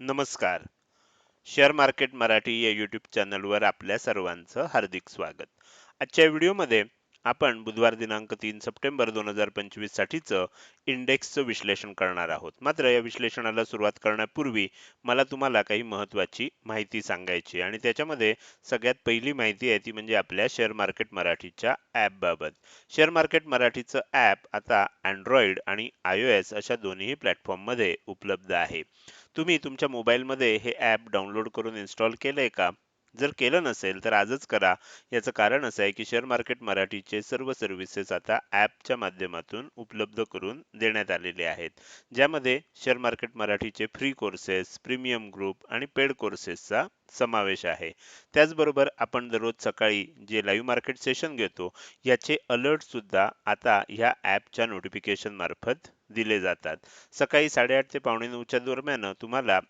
नमस्कार. Share market Marathi या YouTube चॅनलवर आपल्या सर्वांचं हार्दिक स्वागत. आजच्या व्हिडिओमध्ये आपण बुधवार दिनांक तीन सप्टेंबर दोन हजार पंचवीस साठीचं इंडेक्सचं विश्लेषण करणार आहोत. मात्र या विश्लेषणाला सुरुवात करण्यापूर्वी मला तुम्हाला काही महत्त्वाची माहिती सांगायची आणि त्याच्यामध्ये सगळ्यात पहिली माहिती आहे ती म्हणजे आपल्या शेअर मार्केट मराठीच्या ॲपबाबत शेअर मार्केट मराठीचं ॲप आता अँड्रॉइड आणि आय ओ एस अशा दोन्ही प्लॅटफॉर्ममध्ये उपलब्ध आहे. तुम्ही तुमच्या मोबाईलमध्ये हे ॲप डाउनलोड करून इन्स्टॉल केलंय का? जर केलं नसेल तर आजच करा. याचं कारण असं आहे की शेअर मार्केट मराठीचे सर्व सर्व्हिसेस आता ॲपच्या माध्यमातून उपलब्ध करून देण्यात आलेले आहेत. ज्यामध्ये शेअर मार्केट मराठीचे फ्री कोर्सेस प्रीमियम ग्रुप आणि पेड कोर्सेसचा समावेश आहे. त्याचबरोबर आपण दररोज सकाळी जे लाईव्ह मार्केट सेशन घेतो याचे अलर्ट सुद्धा आता ह्या ॲपच्या नोटिफिकेशन मार्फत दिले जातात. सकाळी साडेआठ ते पावणे नऊच्या दरम्यान तुम्हाला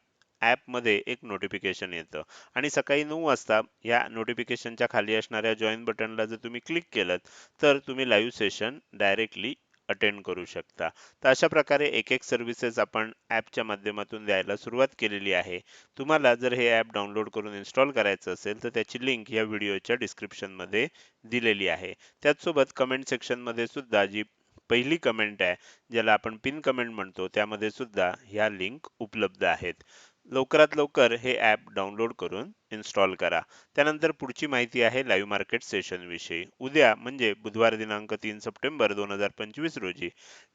मध्ये एक नोटिफिकेशन येतं. आणि सकाळी नऊ वाजता या नोटिफिकेशनच्या खाली असणाऱ्या जॉईन बटनला जर तुम्ही क्लिक केलं तर तुम्ही लाईव्ह सेशन डायरेक्टली अटेंड करू शकता. तर अशा प्रकारे एक एक सर्व्हिसेस आपण ॲपच्या माध्यमातून द्यायला सुरुवात केलेली आहे. तुम्हाला जर हे ॲप डाउनलोड करून इन्स्टॉल करायचं असेल तर त्याची लिंक या व्हिडिओच्या डिस्क्रिप्शनमध्ये दिलेली आहे. त्याचसोबत कमेंट सेक्शनमध्ये सुद्धा जी पहिली कमेंट आहे ज्याला आपण पिन कमेंट म्हणतो त्यामध्ये सुद्धा ह्या लिंक उपलब्ध आहेत. लवकरात लवकर हे ॲप डाउनलोड करून इन्स्टॉल करा. त्यानंतर पुढची माहिती आहे लाईव्ह मार्केट सेशन विषयी. उद्या म्हणजे बुधवार दिनांक तीन सप्टेंबर दोन हजार पंचवीस रोजी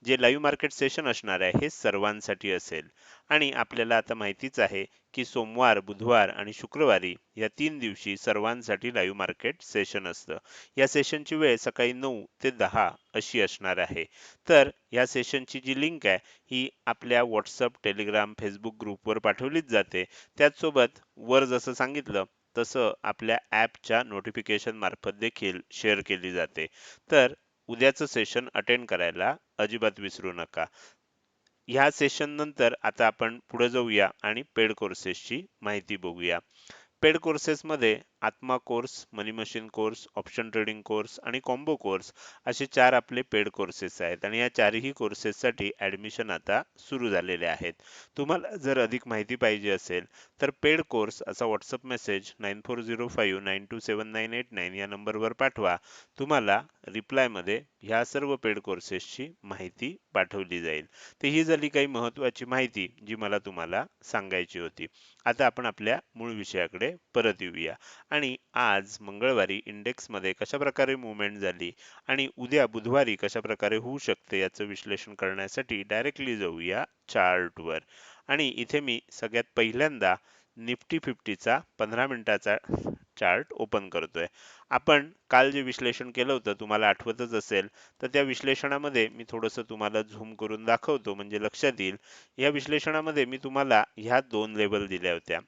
जे लाईव्ह मार्केट सेशन असणार आहे हे सर्वांसाठी असेल. आणि आपल्याला आता माहितीच आहे की सोमवार बुधवार आणि शुक्रवारी या तीन दिवशी सर्वांसाठी लाईव्ह मार्केट सेशन असतं. या सेशनची वेळ सकाळी नऊ ते दहा अशी असणार आहे. तर या सेशनची जी लिंक आहे ही आपल्या व्हॉट्सअप टेलिग्राम फेसबुक ग्रुपवर पाठवलीच जाते. त्याचसोबत वर जसं सांगितलं तसं आपल्या ॲपच्या नोटिफिकेशन मार्फत देखील शेअर केली जाते. तर उद्याचं सेशन अटेंड करायला अजिबात विसरू नका. ह्या सेशन नंतर आता आपण पुढे जाऊया आणि पेड कोर्सेसची माहिती बघूया. पेड कोर्सेसमध्ये आत्मा course money machine course option trading course आणि कॉम्बो कोर्स असे चार आपले पेड कोर्सेस आहेत. आणि या चारही कोर्सेससाठी ऍडमिशन आता सुरू झालेले आहेत. तुम्हाला जर अधिक माहिती पाहिजे असेल तर पेड कोर्स असा WhatsApp message nine four zero five nine two seven nine eight nine या नंबरवर पाठवा. तुम्हाला रिप्लायमध्ये ह्या सर्व पेड कोर्सेसची माहिती पाठवली जाईल. तर ही झाली काही महत्वाची माहिती जी मला तुम्हाला सांगायची होती. आता आपण आपल्या मूळ विषयाकडे परत येऊया. आणि आज मंगळवारी इंडेक्समध्ये कशा प्रकारे मुवमेंट झाली आणि उद्या बुधवारी कशा प्रकारे होऊ शकते याचं विश्लेषण करण्यासाठी डायरेक्टली जाऊया चार्टवर. आणि इथे मी सगळ्यात पहिल्यांदा निफ्टी फिफ्टीचा पंधरा मिनिटाचा चार्ट ओपन करतोय. आपण काल जे विश्लेषण केलं होतं तुम्हाला आठवतच असेल तर त्या विश्लेषणामध्ये मी थोडंसं तुम्हाला झूम करून दाखवतो म्हणजे लक्षात येईल. या विश्लेषणामध्ये मी तुम्हाला ह्या दोन लेवल दिल्या होत्या.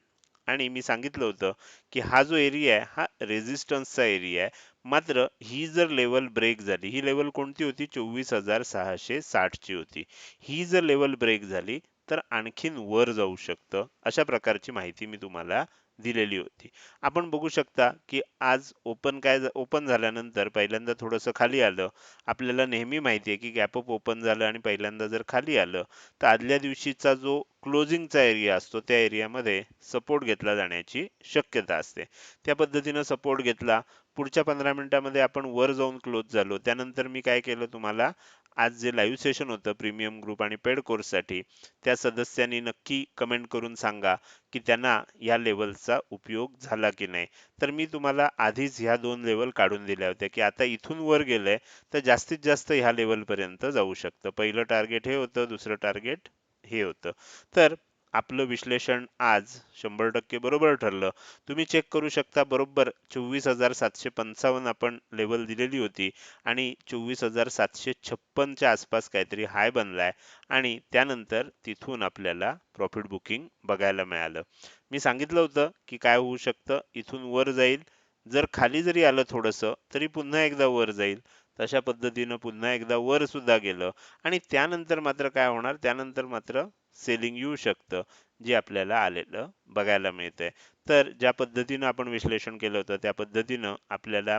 आणि मी सांगितलं होतं की हा जो एरिया आहे हा रेझिस्टन्सचा एरिया आहे मात्र ही जर लेवल ब्रेक झाली ही लेवल कोणती होती? चोवीस हजार सहाशे साठची होती. ही जर लेवल ब्रेक झाली तर आणखीन वर जाऊ शकतं अशा प्रकारची माहिती मी तुम्हाला दिलेली होती. आपण बघू शकता की आज ओपन काय ओपन झाल्यानंतर पहिल्यांदा थोडंसं खाली आलं. आपल्याला नेहमी माहिती आहे की गॅपअप ओपन झालं आणि पहिल्यांदा जर खाली आलं तर आदल्या दिवशीचा जो क्लोजिंगचा एरिया असतो त्या एरियामध्ये सपोर्ट घेतला जाण्याची शक्यता असते. त्या पद्धतीनं सपोर्ट घेतला. पुढच्या पंधरा मिनिटामध्ये आपण वर जाऊन क्लोज झालो. त्यानंतर मी काय केलं तुम्हाला? आज जे लाईव्ह सेशन होतं प्रीमियम ग्रुप आणि पेड कोर्ससाठी त्या सदस्यांनी नक्की कमेंट करून सांगा की त्यांना या लेवलचा उपयोग झाला की नाही. तर मी तुम्हाला आधीच ह्या दोन लेवल काढून दिल्या होत्या की आता इथून वर गेलंय तर जास्तीत जास्त ह्या लेवल पर्यंत जाऊ शकतं. पहिलं टार्गेट हे होतं दुसरं टार्गेट हे होतं. तर आपलं विश्लेषण आज शंभर टक्के बरोबर ठरलं. तुम्ही चेक करू शकता बरोबर चोवीस हजार सातशे पंचावन्न आपण लेवल दिलेली होती आणि चोवीस हजार सातशे छप्पनच्या आसपास काहीतरी हाय बनलाय आणि त्यानंतर तिथून आपल्याला प्रॉफिट बुकिंग बघायला मिळालं. मी सांगितलं होतं की काय होऊ शकतं इथून वर जाईल. जर खाली जरी आलं थोडंसं तरी पुन्हा एकदा वर जाईल. तशा पद्धतीनं पुन्हा एकदा वर सुद्धा गेलं. आणि त्यानंतर मात्र काय होणार? त्यानंतर मात्र सेलिंग येऊ शकतं जे आपल्याला आलेलं बघायला मिळतंय. तर ज्या पद्धतीनं आपण विश्लेषण केलं होतं त्या पद्धतीनं आपल्याला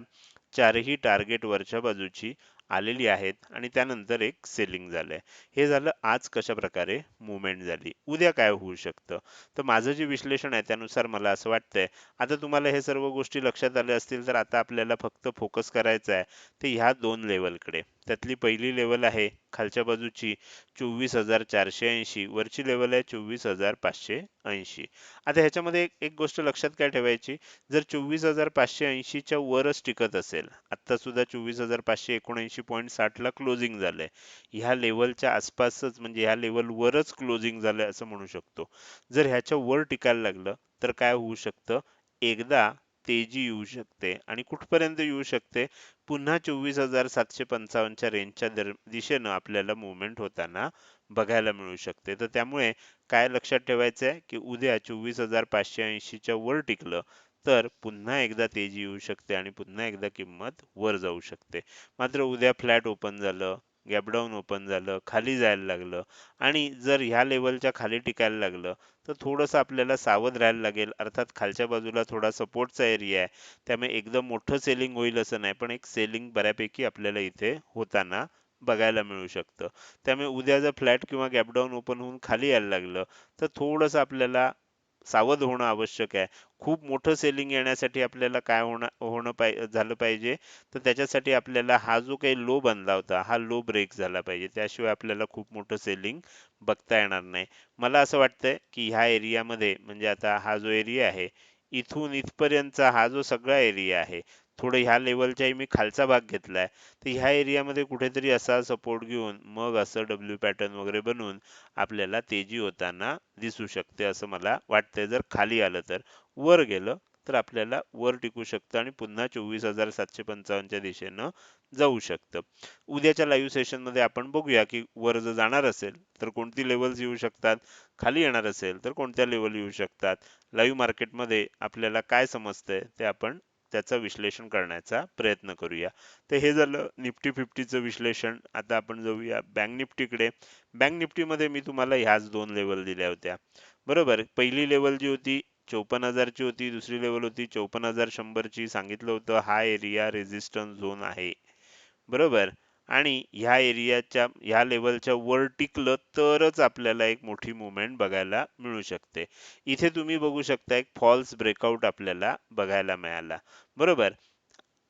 चारही टार्गेट वरच्या बाजूची आलेली आहेत आणि त्यानंतर एक सेलिंग झालंय. हे झालं आज कशा प्रकारे मुवमेंट झाली. उद्या काय होऊ शकतं? तर माझं जे विश्लेषण आहे त्यानुसार मला असं वाटतंय. आता तुम्हाला हे सर्व गोष्टी लक्षात आल्या असतील तर आता आपल्याला फक्त फोकस करायचं आहे. ते ह्या दोन लेवलकडे त्यातली पहिली लेवल आहे खालच्या बाजूची चोवीस हजार चारशे ऐंशी वरची लेवल आहे चोवीस हजार पाचशे ऐंशी. आता ह्याच्यामध्ये एक एक गोष्ट लक्षात काय ठेवायची? जर चोवीस हजार पाचशे ऐंशीच्या वरच टिकत असेल आता सुद्धा चोवीस हजार पाचशे एकोणऐंशी पॉईंट साठला क्लोजिंग झालंय. ह्या लेवलच्या आसपासच म्हणजे ह्या लेवल वरच क्लोजिंग झालंय असं म्हणू शकतो. जर ह्याच्या वर टिकायला लागलं तर काय होऊ शकतं? एकदा तेजी येऊ शकते आणि कुठपर्यंत येऊ शकते पुन्हा चोवीस हजार सातशे पंचावन्नच्या रेंजच्या दर दिशेनं आपल्याला मुवमेंट होताना बघायला मिळू शकते. तर त्यामुळे काय लक्षात ठेवायचं आहे की उद्या चोवीस हजार पाचशे ऐंशीच्या वर टिकलं तर पुन्हा एकदा तेजी येऊ शकते आणि पुन्हा एकदा किंमत वर जाऊ शकते. मात्र उद्या फ्लॅट ओपन झालं गॅपडाऊन ओपन झालं खाली जायला लागलं आणि जर ह्या लेवलच्या खाली टिकायला लागलं तर थोडंसं आपल्याला सावध राहायला लागेल. अर्थात खालच्या बाजूला थोडा सपोर्टचा एरिया आहे. त्यामुळे एकदम मोठं सेलिंग होईल असं नाही. पण एक सेलिंग बऱ्यापैकी आपल्याला इथे होताना बघायला मिळू शकतं. त्यामुळे उद्या जर फ्लॅट किंवा गॅपडाऊन ओपन होऊन खाली यायला लागलं तर थोडंसं आपल्याला सावध होणं आवश्यक आहे. खूप मोठं सेलिंग येण्यासाठी आपल्याला काय होणं होणं पाहिजे झालं पाहिजे? तर त्याच्यासाठी आपल्याला हा जो काही लो बनला होता हा लो ब्रेक झाला पाहिजे. त्याशिवाय आपल्याला खूप मोठं सेलिंग बघता येणार नाही. मला असं वाटतंय की ह्या एरियामध्ये म्हणजे आता हा जो एरिया आहे इथून इथपर्यंतचा हा जो सगळा एरिया आहे थोडं ह्या लेवलच्याही मी खालचा भाग घेतलाय. तर ह्या एरियामध्ये कुठेतरी असा सपोर्ट घेऊन मग असं डब्ल्यू पॅटर्न वगैरे बनवून आपल्याला तेजी होताना दिसू शकते असं मला वाटतंय. जर खाली आलं तर वर गेलं तर आपल्याला वर टिकू शकतं आणि पुन्हा चोवीस हजार सातशे पंचावन्नच्या दिशेनं जाऊ शकतं. उद्याच्या लाईव्ह सेशनमध्ये आपण बघूया की वर जर जाणार असेल तर कोणती लेवल्स येऊ शकतात? खाली येणार असेल तर कोणत्या लेवल येऊ शकतात? लाईव्ह मार्केटमध्ये आपल्याला काय समजतंय ते आपण त्याचं विश्लेषण करण्याचा प्रयत्न करूया. तर हे झालं निफ्टी फिफ्टीचं विश्लेषण. आता आपण जाऊया बँक निफ्टीकडे. बँक निफ्टीमध्ये मी तुम्हाला ह्याच दोन लेवल दिल्या होत्या. बरोबर? पहिली लेवल जी होती चौपन्न हजारची होती. दुसरी लेवल होती चौपन्न हजार शंभरची. सांगितलं होतं हा एरिया रेझिस्टन्स झोन आहे. बरोबर? आणि ह्या एरियाच्या ह्या लेवलच्या वर टिकलं तरच आपल्याला एक मोठी मुवमेंट बघायला मिळू शकते. इथे तुम्ही बघू शकता एक फॉल्स ब्रेकआउट आपल्याला बघायला मिळाला. बरोबर?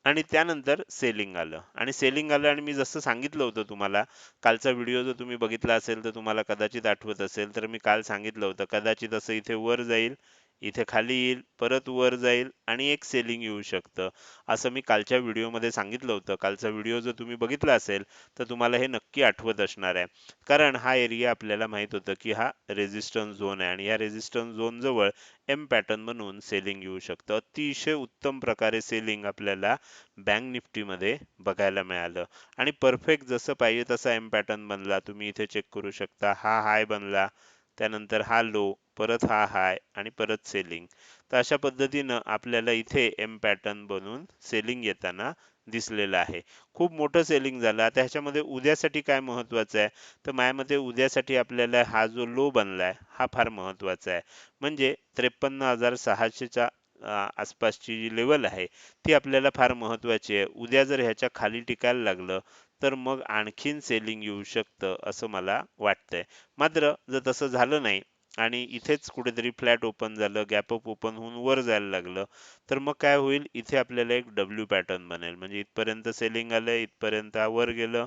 आणि त्यानंतर सेलिंग आलं. आणि सेलिंग आलं आणि मी जसं सांगितलं होतं तुम्हाला कालचा व्हिडिओ जर तुम्ही बघितला असेल तर तुम्हाला कदाचित आठवत असेल तर मी काल सांगितलं होतं कदाचित असं इथे वर जाईल इथे खाली येईल परत वर जाईल आणि एक सेलिंग येऊ शकतं. असं मी कालच्या व्हिडिओमध्ये सांगितलं होतं. कालचा व्हिडिओ जर तुम्ही बघितला असेल तर तुम्हाला हे नक्की आठवत असणार आहे. कारण हा एरिया आपल्याला माहीत होतं की हा रेझिस्टन्स झोन आहे आणि या रेझिस्टन्स झोन जवळ एम पॅटर्न बनवून सेलिंग येऊ शकतं. अतिशय उत्तम प्रकारे सेलिंग आपल्याला बँक निफ्टीमध्ये बघायला मिळालं. आणि परफेक्ट जसं पाहिजे तसा एम पॅटर्न बनला. तुम्ही इथे चेक करू शकता. हा हाय बनला. त्यानंतर हा लो परत हा हाय आणि परत सेलिंग तर अशा पद्धतीनं आपल्याला इथे एम पॅटर्न बनून सेलिंग येताना दिसलेलं आहे. खूप मोठं सेलिंग झालं. आता ह्याच्यामध्ये उद्यासाठी काय महत्त्वाचं आहे? तर माझ्या उद्यासाठी आपल्याला हा जो लो बनला आहे हा फार महत्त्वाचा आहे. म्हणजे त्रेपन्न हजार सहाशेच्या आसपासची जी लेवल आहे ती आपल्याला फार महत्वाची आहे. उद्या जर ह्याच्या खाली टिकायला लागलं तर मग आणखीन सेलिंग येऊ शकतं असं मला वाटतंय. मात्र जर तसं झालं नाही आणि इथेच कुठेतरी फ्लॅट ओपन झालं गॅप अप ओपन होऊन वर जायला लागलं तर मग काय होईल? इथे आपल्याला एक डब्ल्यू पॅटर्न बनेल. म्हणजे इथपर्यंत सेलिंग आलं इथपर्यंत वर गेलं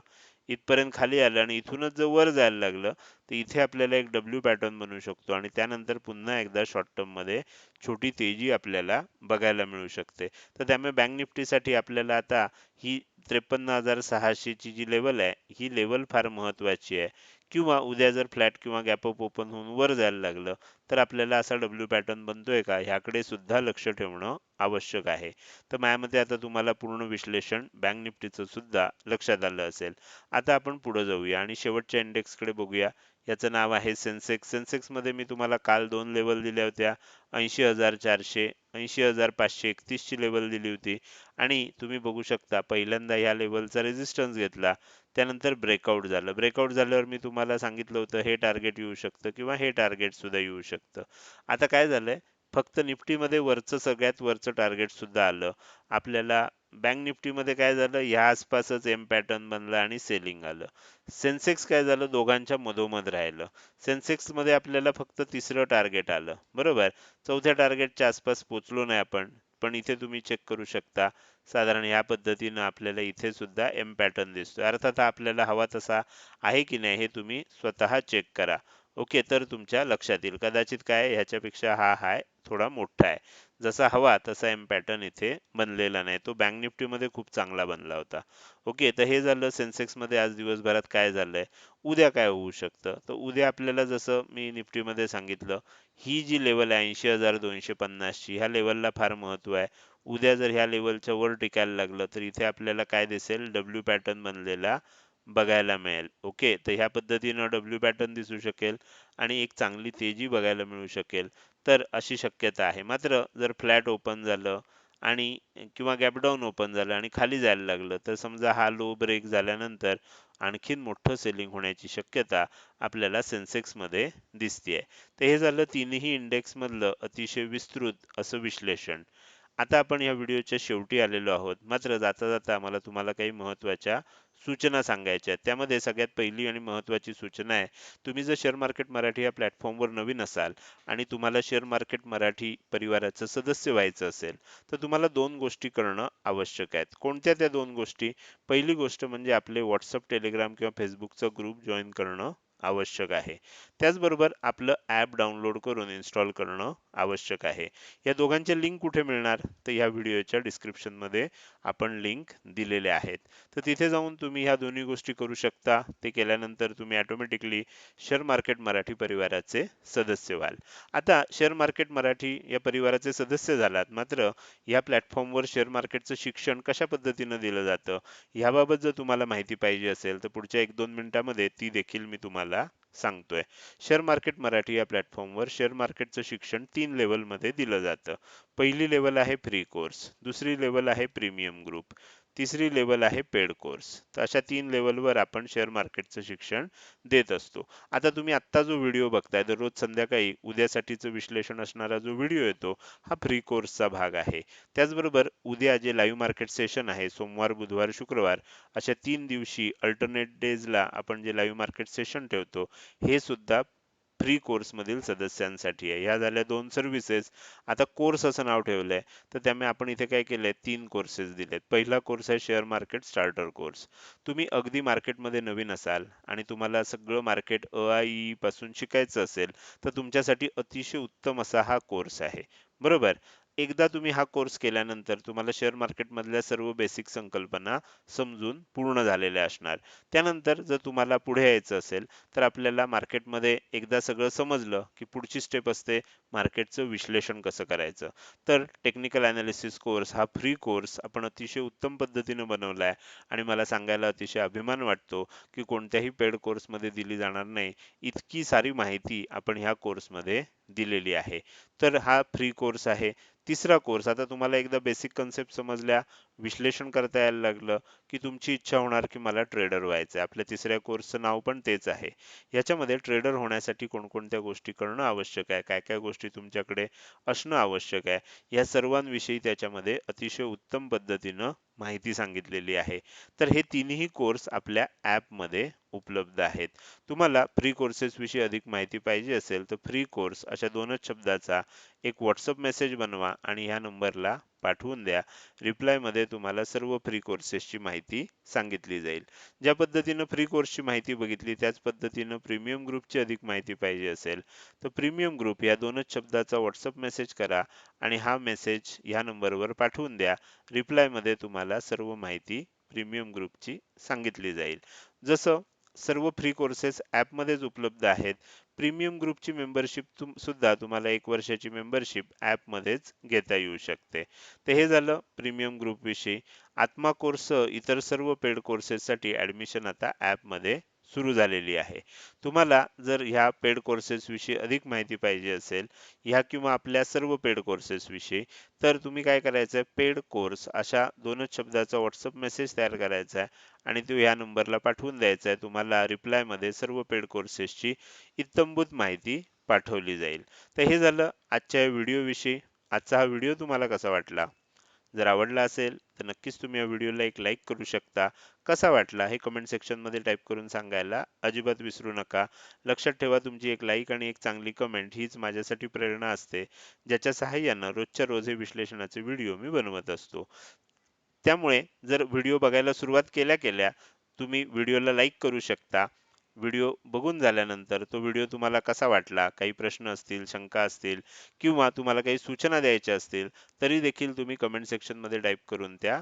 इथपर्यंत खाली आलं आणि इथूनच जर वर जायला लागलं तर इथे आपल्याला एक डब्ल्यू पॅटर्न बनवू शकतो आणि त्यानंतर पुन्हा एकदा शॉर्ट टर्ममध्ये छोटी तेजी आपल्याला बघायला मिळू शकते. तर त्यामुळे बँक निफ्टीसाठी आपल्याला आता ही त्रेपन्न हजार सहाशेची जी लेवल आहे ही लेवल फार महत्वाची आहे. किंवा उद्या जर फ्लॅट किंवा गॅप अप ओपन होऊन वर जायला लागलं तर आपल्याला असा डब्ल्यू पॅटर्न बनतोय का? ह्याकडे सुद्धा लक्ष ठेवणं आवश्यक आहे. तर माझ्यामध्ये आता तुम्हाला पूर्ण विश्लेषण बँक निफ्टीचं सुद्धा लक्षात आलं असेल. आता आपण पुढे जाऊया आणि शेवटच्या इंडेक्सकडे बघूया. याचं नाव आहे सेन्सेक्स सेन्सेक्समध्ये मी तुम्हाला काल दोन लेवल दिल्या होत्या. ऐंशी हजार चारशे ऐंशी हजार पाचशे एकतीसची लेवल दिली होती. आणि तुम्ही बघू शकता पहिल्यांदा ह्या लेवलचा रेजिस्टन्स घेतला. त्यानंतर ब्रेकआउट झालं. ब्रेकआउट झाल्यावर मी तुम्हाला सांगितलं होतं हे टार्गेट येऊ शकतं किंवा हे टार्गेट सुद्धा येऊ शकतं. आता काय झालंय? फक्त निफ्टीमध्ये वरचं सगळ्यात वरचं टार्गेट सुद्धा आलं. आपल्याला बँक निफ्टीमध्ये काय झालं? ह्या आसपासच एम पॅटर्न बनला आणि सेलिंग आलं. सेन्सेक्स काय झालं? दोघांच्या मधोमध राहिलं. सेन्सेक्समध्ये आपल्याला फक्त तिसरं टार्गेट आलं. बरोबर? चौथ्या टार्गेटच्या आसपास पोचलो नाही आपण. पण इथे तुम्ही चेक करू शकता. साधारण या पद्धतीनं आपल्याला इथे सुद्धा एम पॅटर्न दिसतोय. अर्थात आपल्याला हवा तसा आहे की नाही हे तुम्ही स्वतः चेक करा. ओके तर तुमच्या लक्षात येईल. कदाचित काय? ह्याच्यापेक्षा हा हाय थोडा मोठा आहे. जसा हवा तसा एम पॅटर्न इथे बनलेला नाही. तो बँक निफ्टीमध्ये खूप चांगला बनला होता. ओके तर हे झालं सेन्सेक्समध्ये आज दिवसभरात काय झालंय? उद्या काय होऊ शकतं? तर उद्या आपल्याला जसं मी निफ्टीमध्ये सांगितलं ही जी लेवल आहे ऐंशी हजार दोनशे पन्नासची ह्या लेवलला फार महत्त्व आहे. उद्या जर ह्या लेवलच्या वर टिकायला लागलं तर इथे आपल्याला काय दिसेल? डब्ल्यू पॅटर्न बनलेला बघायला मिळेल. ओके तर ह्या पद्धतीनं डब्ल्यू पॅटर्न दिसू शकेल आणि एक चांगली तेजी बघायला मिळू शकेल. तर अशी शक्यता आहे. मात्र जर फ्लॅट ओपन झालं आणि किंवा गॅपडाऊन ओपन झालं आणि खाली जायला लागलं तर समजा हा लो ब्रेक झाल्यानंतर आणखीन मोठं सेलिंग होण्याची शक्यता आपल्याला सेन्सेक्समध्ये आहे तर हे झालं तीनही इंडेक्स मधलं अतिशय विस्तृत असं विश्लेषण. आता आपण या व्हिडिओच्या शेवटी आलेलो आहोत. मात्र जाता जाता मला तुम्हाला काही महत्त्वाच्या सूचना सांगायच्या आहेत. त्यामध्ये सगळ्यात पहिली आणि महत्वाची सूचना आहे तुम्ही जर शेअर मार्केट मराठी या प्लॅटफॉर्मवर नवीन असाल आणि तुम्हाला शेअर मार्केट मराठी परिवाराचं सदस्य व्हायचं असेल तर तुम्हाला दोन गोष्टी करणं आवश्यक आहेत. कोणत्या त्या दोन गोष्टी? पहिली गोष्ट म्हणजे आपले व्हॉट्सअप टेलिग्राम किंवा फेसबुकचा ग्रुप जॉईन करणं आवश्यक आहे. त्याचबरोबर आपलं ॲप डाउनलोड करून इन्स्टॉल करणं आवश्यक आहे. या दोघांच्या लिंक कुठे मिळणार? तर या व्हिडिओच्या डिस्क्रिप्शनमध्ये आपण लिंक दिलेले आहेत. तर तिथे जाऊन तुम्ही ह्या दोन्ही गोष्टी करू शकता. ते केल्यानंतर तुम्ही ऑटोमॅटिकली शेअर मार्केट मराठी परिवाराचे सदस्य व्हाल. आता शेअर मार्केट मराठी या परिवाराचे सदस्य झालात. मात्र या प्लॅटफॉर्मवर शेअर मार्केटचं शिक्षण कशा पद्धतीनं दिलं जातं? याबाबत जर तुम्हाला माहिती पाहिजे असेल तर पुढच्या एक दोन मिनिटामध्ये ती देखील मी तुम्हाला सांगतोय. शेअर मार्केट मराठी या प्लॅटफॉर्मवर शेअर मार्केटचं शिक्षण तीन लेवलमध्ये दिलं जातं. पहिली लेवल आहे फ्री कोर्स दुसरी लेवल आहे प्रीमियम ग्रुप तिसरी लेवल आहे पेड कोर्स तर अशा तीन लेवलवर आपण शेअर मार्केटचं शिक्षण देत असतो. आता तुम्ही आत्ता जो व्हिडिओ बघताय दररोज संध्याकाळी उद्यासाठीचं विश्लेषण असणारा जो व्हिडिओ येतो हा फ्री कोर्सचा भाग आहे. त्याचबरोबर उद्या जे लाईव्ह मार्केट सेशन आहे सोमवार बुधवार शुक्रवार अशा तीन दिवशी अल्टरनेट डेजला आपण जे लाईव्ह मार्केट सेशन ठेवतो हे सुद्धा फ्री कोर्स मधील सदस्यांसाठी आहे. ह्या झाल्या दोन सर्व्हिसेस आता कोर्स असं नाव ठेवलंय. तर त्यामुळे आपण इथे काय केलंय? तीन कोर्सेस दिलेत. पहिला कोर्स आहे शेअर मार्केट स्टार्टर कोर्स तुम्ही अगदी मार्केटमध्ये नवीन असाल आणि तुम्हाला सगळं मार्केट अ आय ई पासून शिकायचं असेल तर तुमच्यासाठी अतिशय उत्तम असा हा कोर्स आहे. बरोबर? एकदा तुम्ही हा कोर्स केल्यानंतर तुम्हाला शेअर मार्केटमधल्या सर्व बेसिक संकल्पना समजून पूर्ण झालेल्या असणार. त्यानंतर जर तुम्हाला पुढे यायचं असेल तर आपल्याला मार्केटमध्ये एकदा सगळं समजलं की पुढची स्टेप असते मार्केटचं विश्लेषण कसं करायचं. तर टेक्निकल अनालिसिस कोर्स हा फ्री कोर्स आपण अतिशय उत्तम पद्धतीनं बनवला आहे आणि मला सांगायला अतिशय अभिमान वाटतो की कोणत्याही पेड कोर्समध्ये दिली जाणार नाही. इतकी सारी माहिती आपण ह्या कोर्समध्ये दिलेली आहे. तर हा फ्री कोर्स आहे. तिसरा कोर्स आता तुम्हाला एकदा बेसिक कन्सेप्ट समजल्या विश्लेषण करता यायला लागलं की तुमची इच्छा होणार की मला ट्रेडर व्हायचं आहे आपल्या तिसऱ्या कोर्सचं नाव पण तेच आहे. याच्यामध्ये ट्रेडर होण्यासाठी कोणकोणत्या गोष्टी करणं आवश्यक आहे? काय काय गोष्टी तुमच्याकडे असणं आवश्यक आहे? या सर्वांविषयी त्याच्यामध्ये अतिशय उत्तम पद्धतीनं माहिती सांगितलेली आहे. तर हे तिन्ही कोर्स आपल्या ॲपमध्ये उपलब्ध आहेत. तुम्हाला फ्री कोर्सेसविषयी अधिक माहिती पाहिजे असेल तर फ्री कोर्स अशा दोनच शब्दाचा एक व्हॉट्सअप मेसेज बनवा आणि ह्या नंबरला पाठवून द्या. रिप्लायमध्ये तुम्हाला सर्व फ्री कोर्सेसची माहिती सांगितली जाईल. ज्या पद्धतीनं फ्री कोर्सची माहिती बघितली त्याच पद्धतीनं प्रीमियम ग्रुपची अधिक माहिती पाहिजे असेल तर प्रीमियम ग्रुप या दोनच शब्दाचा व्हॉट्सअप मेसेज करा आणि हा मेसेज ह्या नंबरवर पाठवून द्या. रिप्लायमध्ये तुम्हाला सर्व माहिती प्रीमियम ग्रुपची सांगितली जाईल. जसं सर्व फ्री कोर्सेस ॲपमध्येच उपलब्ध आहेत प्रीमियम ग्रुपची मेंबरशिप तुम सुद्धा तुम्हाला एक वर्षाची मेंबरशिप ॲपमध्येच घेता येऊ शकते. तर हे झालं प्रीमियम ग्रुपविषयी आत्मा कोर्स इतर सर्व पेड कोर्सेससाठी ॲडमिशन आता ॲपमध्ये सुरू झालेली आहे. तुम्हाला जर ह्या पेड कोर्सेस विषयी अधिक माहिती पाहिजे असेल ह्या किंवा आपल्या सर्व पेड कोर्सेस विषयी तर तुम्ही काय करायचं पेड कोर्स अशा दोनच शब्दाचा व्हॉट्सअप मेसेज तयार करायचा आहे आणि तो ह्या नंबरला पाठवून द्यायचा आहे. तुम्हाला रिप्लायमध्ये सर्व पेड कोर्सेसची इत्तंभूत माहिती पाठवली जाईल. तर हे झालं आजच्या व्हिडिओ विषयी. आजचा हा व्हिडिओ तुम्हाला कसा वाटला? जर आवडला असेल तर नक्कीच तुम्ही या व्हिडिओला एक लाईक करू शकता. कसा वाटला हे कमेंट सेक्शनमध्ये टाईप करून सांगायला अजिबात विसरू नका. लक्षात ठेवा तुमची एक लाईक आणि एक चांगली कमेंट हीच माझ्यासाठी प्रेरणा असते ज्याच्या सहाय्यानं रोजच्या रोज हे विश्लेषणाचे व्हिडिओ मी बनवत असतो. त्यामुळे जर व्हिडिओ बघायला सुरुवात केल्या केल्या तुम्ही व्हिडिओला लाईक करू शकता. व्हिडिओ बघून झाल्यानंतर तो व्हिडिओ तुम्हाला कसा वाटला? काही प्रश्न असतील शंका असतील किंवा तुम्हाला काही सूचना द्यायच्या असतील तरी देखील तुम्ही कमेंट सेक्शनमध्ये टाईप करून त्या